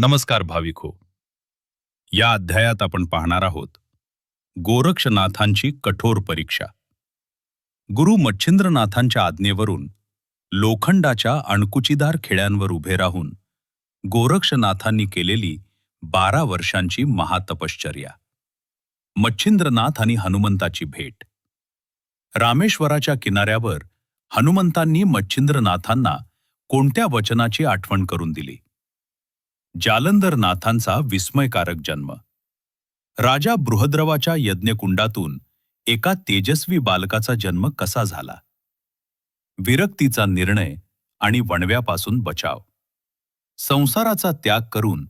नमस्कार भाविक हो. या अध्यायात आपण पाहणार आहोत गोरक्षनाथांची कठोर परीक्षा. गुरु मच्छिंद्रनाथांच्या आज्ञेवरून लोखंडाच्या अणकुचीदार खिळ्यांवर उभे राहून गोरक्षनाथांनी केलेली बारा वर्षांची महातपश्चर्या. मच्छिंद्रनाथ आणि हनुमंताची भेट. रामेश्वराच्या किनाऱ्यावर हनुमंतांनी मच्छिंद्रनाथांना कोणत्या वचनाची आठवण करून दिली? जालंधरनाथांचा विस्मयकारक जन्म. राजा बृहद्रवाच्या यज्ञकुंडातून एका तेजस्वी बालकाचा जन्म कसा झाला? विरक्तीचा निर्णय आणि वणव्यापासून बचाव. संसाराचा त्याग करून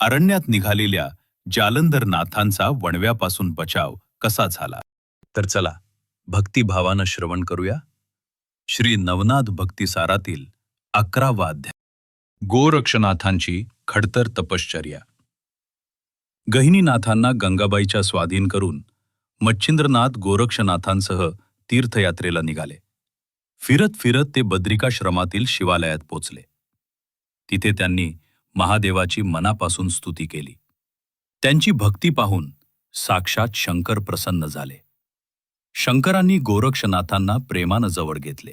अरण्यात निघालेल्या जालंधरनाथांचा वणव्यापासून बचाव कसा झाला? तर चला भक्तिभावानं श्रवण करूया. श्री नवनाथ भक्तिसारातील अकरावा अध्याय. गोरक्षनाथांची खडतर तपश्चर्या. गहिनीनाथांना गंगाबाईच्या स्वाधीन करून मच्छिंद्रनाथ गोरक्षनाथांसह तीर्थयात्रेला निघाले. फिरत फिरत ते बद्रिकाश्रमातील शिवालयात पोचले. तिथे त्यांनी महादेवाची मनापासून स्तुती केली. त्यांची भक्ती पाहून साक्षात शंकर प्रसन्न झाले. शंकरांनी गोरक्षनाथांना प्रेमानं जवळ घेतले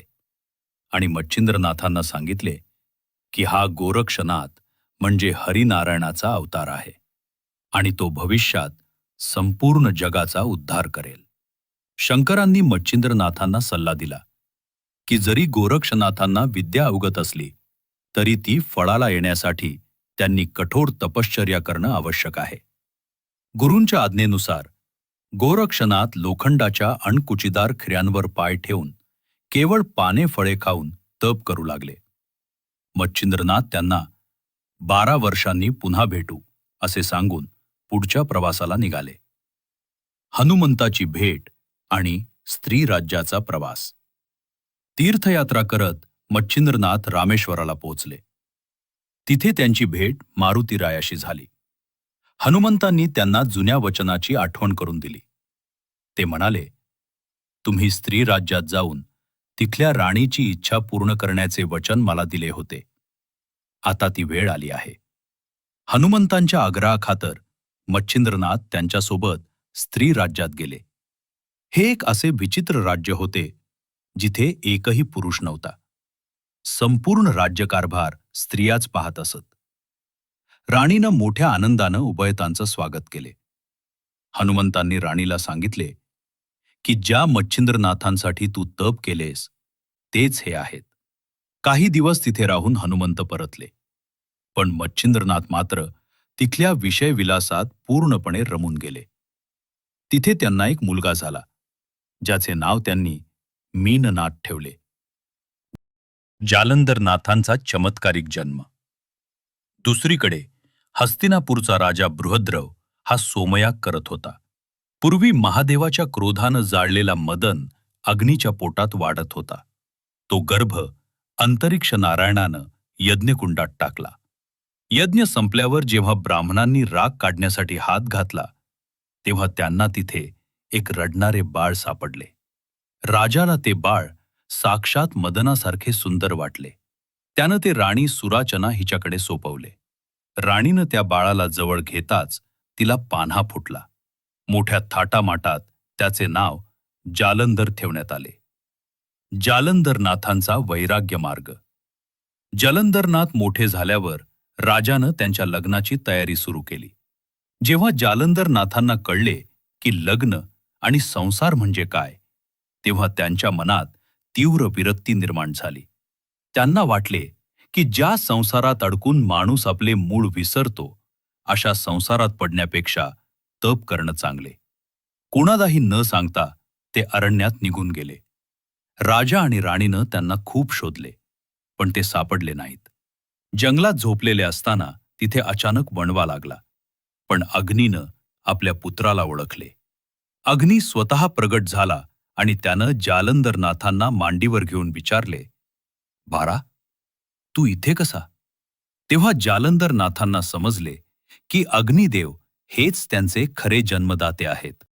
आणि मच्छिंद्रनाथांना सांगितले की हा गोरक्षनाथ म्हणजे हरिनारायणाचा अवतार आहे आणि तो भविष्यात संपूर्ण जगाचा उद्धार करेल. शंकरांनी मच्छिंद्रनाथांना सल्ला दिला की जरी गोरक्षनाथांना विद्या अवगत असली तरी ती फळाला येण्यासाठी त्यांनी कठोर तपश्चर्या करणं आवश्यक आहे. गुरूंच्या आज्ञेनुसार गोरक्षनाथ लोखंडाच्या अणकुचीदार खिऱ्यांवर पाय ठेवून केवळ पाने फळे खाऊन तप करू लागले. मच्छिंद्रनाथ त्यांना बारा वर्षांनी पुन्हा भेटू असे सांगून पुढच्या प्रवासाला निघाले. हनुमंताची भेट आणि स्त्री राज्याचा प्रवास. तीर्थयात्रा करत मच्छिंद्रनाथ रामेश्वराला पोचले तिथे त्यांची भेट मारुतीरायाशी झाली. हनुमंतांनी त्यांना जुन्या वचनाची आठवण करून दिली. ते म्हणाले तुम्ही स्त्री राज्यात जाऊन तिथल्या राणीची इच्छा पूर्ण करण्याचे वचन मला दिले होते. आता ती वेळ आली आहे. हनुमंतांच्या आग्रहाखातर मच्छिंद्रनाथ त्यांच्यासोबत स्त्री राज्यात गेले. हे एक असे विचित्र राज्य होते जिथे एकही पुरुष नव्हता. संपूर्ण राज्यकारभार स्त्रियाच पाहत असत. राणीनं मोठ्या आनंदानं उभयतांचं स्वागत केले. हनुमंतांनी राणीला सांगितले की ज्या मच्छिंद्रनाथांसाठी तू तप केलेस तेच हे आहेत. काही दिवस तिथे राहून हनुमंत परतले. पण मच्छिंद्रनाथ मात्र तिथल्या विषयविलासात पूर्णपणे रमून गेले. तिथे त्यांना एक मुलगा झाला ज्याचे नाव त्यांनी मीननाथ ठेवले. जालंदरनाथांचा चमत्कारिक जन्म. दुसरीकडे हस्तिनापूरचा राजा बृहद्रव हा सोमयाग करत होता. पूर्वी महादेवाच्या क्रोधानं जाळलेला मदन अग्नीच्या पोटात वाढत होता. तो गर्भ अंतरिक्ष नारायणानं यज्ञकुंडात टाकला. यज्ञ संपल्यावर जेव्हा ब्राह्मणांनी राग काढण्यासाठी हात घातला तेव्हा त्यांना तिथे एक रडणारे बाळ सापडले. राजाला ते बाळ साक्षात मदनासारखे सुंदर वाटले. त्यानं ते राणी सुराचना हिच्याकडे सोपवले. राणीनं त्या बाळाला जवळ घेताच तिला पान्हा फुटला. मोठ्या थाटामाटात त्याचे नाव जालंधर ठेवण्यात आले. जालंदरनाथांचा वैराग्य मार्ग जालंदरनाथ मोठे झाल्यावर राजानं त्यांच्या लग्नाची तयारी सुरू केली. जेव्हा जालंदरनाथांना कळले की लग्न आणि संसार म्हणजे काय तेव्हा त्यांच्या मनात तीव्र विरक्ती निर्माण झाली. त्यांना वाटले की ज्या संसारात अडकून माणूस आपले मूळ विसरतो अशा संसारात पडण्यापेक्षा तप करणं चांगले. कोणालाही न सांगता ते अरण्यात निघून गेले. राजा आणि राणीनं त्यांना खूप शोधले पण ते सापडले नाहीत. जंगलात झोपलेले असताना तिथे अचानक वणवा लागला पण अग्नीनं आपल्या पुत्राला ओळखले. अग्नी स्वतः प्रगट झाला आणि त्यानं जालंदरनाथांना मांडीवर घेऊन विचारले बारा तू इथे कसा? तेव्हा जालंदरनाथांना समजले की अग्निदेव हेच त्यांचे खरे जन्मदाते आहेत.